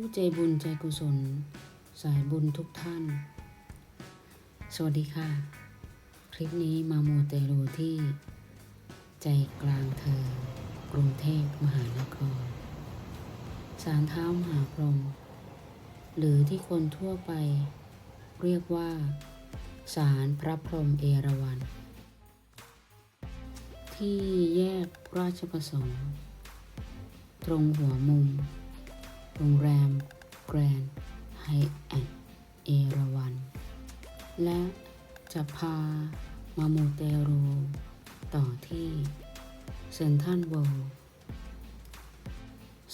ผู้ใจบุญใจกุศล สายบุญทุกท่าน สวัสดีค่ะ คลิปนี้มาโมเตลูที่ ใจกลางเธอกรุงเทพมหานครศาลเท้ามหาพรหมหรือที่คนทั่วไป เรียกว่าศาลพระพรหมเอราวัณที่แยกราชประสงค์ ตรงหัวมุม โรงแรมแกรนด์ไฮแอทเอราวัน และจะพามามูเตรูต่อที่เซนทรัลเวิลด์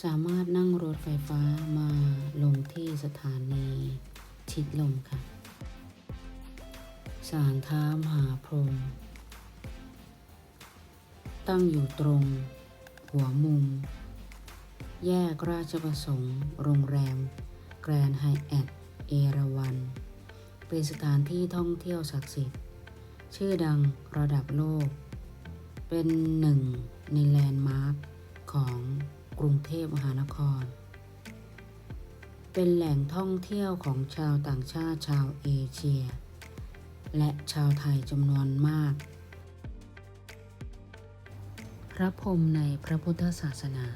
สามารถนั่งรถไฟฟ้ามาลงที่สถานีชิดลมค่ะ สารท้ามหาพรหมตั้งอยู่ตรงหัวมุม แยกราชประสงค์ โรงแรม แกรนด์ไฮแอทเอราวัน เป็นสถานที่ท่องเที่ยวศักดิ์สิทธิ์ ชื่อดังระดับโลก เป็นหนึ่งในแลนด์มาร์คของกรุงเทพมหานคร เป็นแหล่งท่องเที่ยวของชาวต่างชาติชาวเอเชีย และชาวไทยจำนวนมาก พระพรหมในพระพุทธศาสนา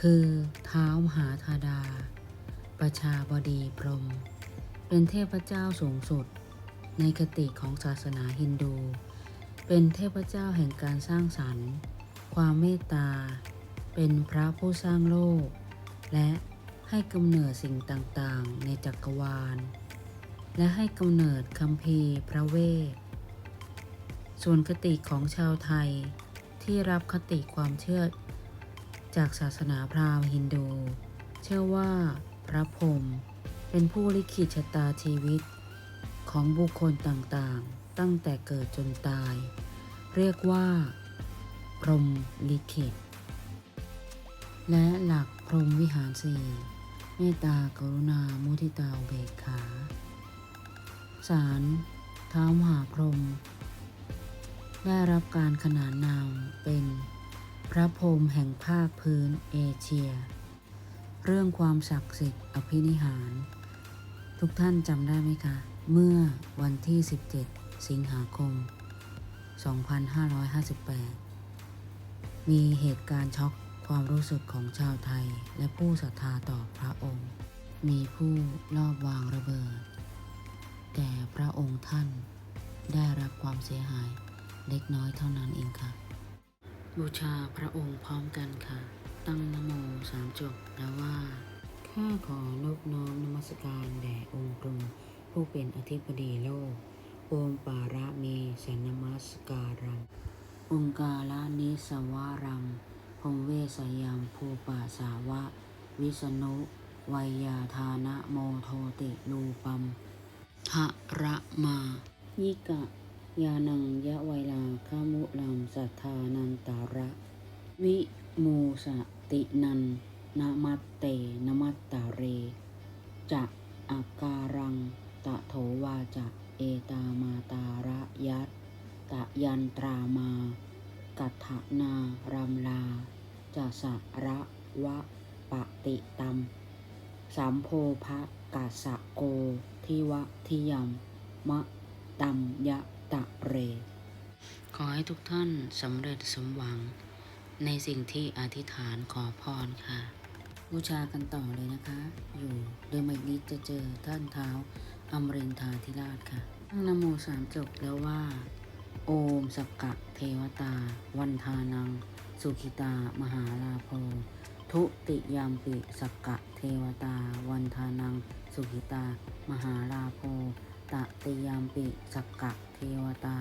คือเท้าวมหาธาดา ประชาบดีพรม เป็นเทพเจ้าสูงสุด ในคติของศาสนาฮินดู เป็นเทพเจ้าแห่งการสร้างสรรค์ ความเมตตา เป็นพระผู้สร้างโลก และให้กำเนิดสิ่งต่างๆ ในจักรวาล และให้กำเนิดคัมภีร์พระเวท ส่วนคติของชาวไทยที่รับคติความเชื่อ จากศาสนาพราหมณ์ฮินดู เชื่อว่าพระพรหมเป็นผู้ลิขิตชะตาชีวิต ของบุคคลต่างๆ ตั้งแต่เกิดจนตาย เรียกว่า พรหมลิขิต และหลักพรหมวิหารสี่เมตตากรุณามุทิตาเบกขาสารท้ามหาพรหมได้รับการขนานนามเป็น พระพรหมแห่งภาคพื้นเอเชีย เรื่องความศักดิ์สิทธิ์อภินิหาร ทุกท่านจำได้ไหมคะ เมื่อวันที่ 17 สิงหาคม 2558 มีเหตุการณ์ช็อกความรู้สึกของชาวไทยและผู้ศรัทธาต่อพระองค์ มีผู้ลอบวางระเบิด แต่พระองค์ท่านได้รับความเสียหายเล็กน้อยเท่านั้นเองค่ะ บูชาพระองค์พร้อมกันค่ะ ตั้งนโมสามจบแล้วว่า ข้าขอนอบน้อมนมัสการแด่องค์พระผู้เป็นอธิบดีโลกโอมปาระเมสันนมัสการัง องค์กาลนิสวารังพงเวสยามภูปาสาวะ วิษณุวัยยาธานะโมโทติลูปัมหะระมายิกะ ยานังยะไวลาคามุลังสัทธานันตาระ วิมูสตินันนามัตเตนมัตตาเร จะอาการัง ตะโถวาจะเอตามาตาระยัตตะยันตรามากัตถนารัมลาจะสะระวะปะติตัมสัมโพภะกัสสะโกทิวะทิยมมะตัมยะ ตะเร ขอให้ทุกท่านสำเร็จสมหวัง ในสิ่งที่อธิษฐานขอพรค่ะ บูชากันต่อเลยนะคะ อยู่เดินมาอีกนิดจะเจอท่านเท้าอมรินทาธิราชค่ะตั้งนโมสามจบแล้วว่า โอมสกกะเทวตา วันทานัง สุขิตา มหาลาโภทุติยามปิสกกะเทวตา วันทานัง สุขิตา มหาลาโภ ตติยามปิสกกะเทวตา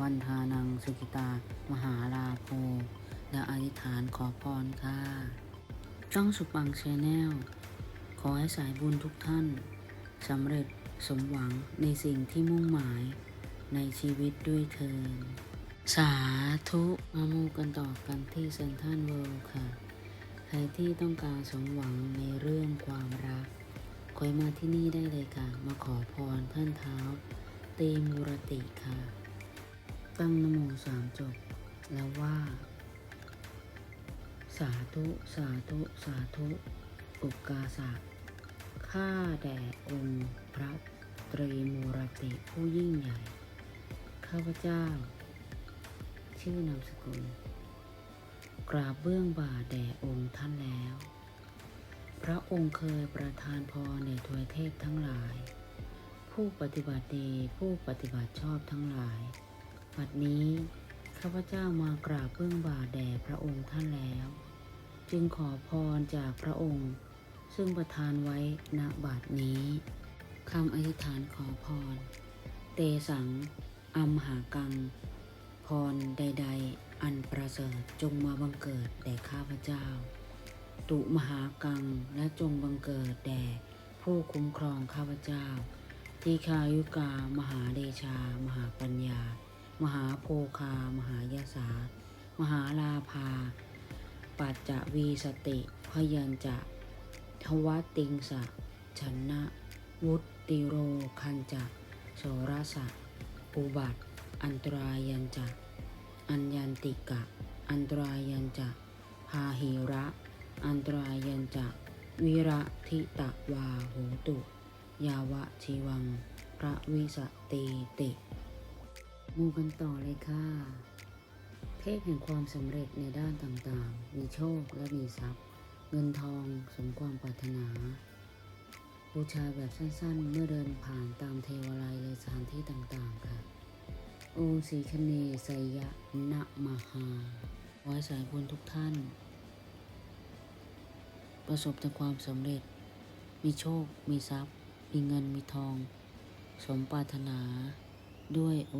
วันทานังสุขิตา มหาลาโภและอธิษฐานขอพรค่ะช่องสุปังชแนลขอให้สายบุญทุกท่านสำเร็จสมหวังในสิ่งที่มุ่งหมายในชีวิตด้วยเทินสาธุมามูกันต่อกันที่เซนทรัลเวิลด์ค่ะ ใครที่ต้องการสมหวังในเรื่องความรัก ยมาที่นี่ได้เลยค่ะ มาขอพรท่านเท้า เตมูรติค่ะ ตั้งนโมสามจบ แล้วว่า สาธุ สาธุ สาธุ อุกกาสะข้าแด่องค์พระตรีมูรติผู้ยิ่งใหญ่ ข้าพเจ้า ชื่อนามสกุล กราบเบื้องบ่าแด่องค์ท่านแล้ว พระองค์เคยประทานพรในทวยเทพทั้งหลาย ผู้ปฏิบัติดีผู้ปฏิบัติชอบทั้งหลายบัดนี้ข้าพเจ้ามากราบเบื้องบ่าแด่พระองค์ท่านแล้ว จึงขอพรจากพระองค์ ซึ่งประทานไว้ณบัดนี้คำอธิษฐานขอพร เตสัง อัมหากัง พรใด ๆ อันประเสริฐจงมาบังเกิดแด่ข้าพเจ้า ตุมหากังและจงบังเกิดแด่ผู้คุ้มครองข้าพเจ้า ทีคายุกามหาเดชา มหาปัญญา มหาโภคา มหายาสา มหาลาภา ปัจจวีสติพยัญจะทวัติงสะชนะ วุติโรคันจะโสรสะอุบัติ อันตรายันจะอัญญันติกะ อันตรายันจะพาหิระ อันตรายันจะวิระทิตะวาโหตุ ยาวะชีวัง พระวิสติติ มูกันต่อเลยค่ะ เทพแห่งความสำเร็จในด้านต่างๆ มีโชคและมีทรัพย์ เงินทองสมความปรารถนา บูชาแบบสั้นๆ เมื่อเดินผ่านตามเทวาลัยในสถานที่ต่างๆค่ะโอสีคเนสยะนะมหาไว้สายบุญทุกท่าน ประสบแต่ความสำเร็จ มีโชค มีทรัพย์ มีเงินมีทอง สมปรารถนาด้วยโอ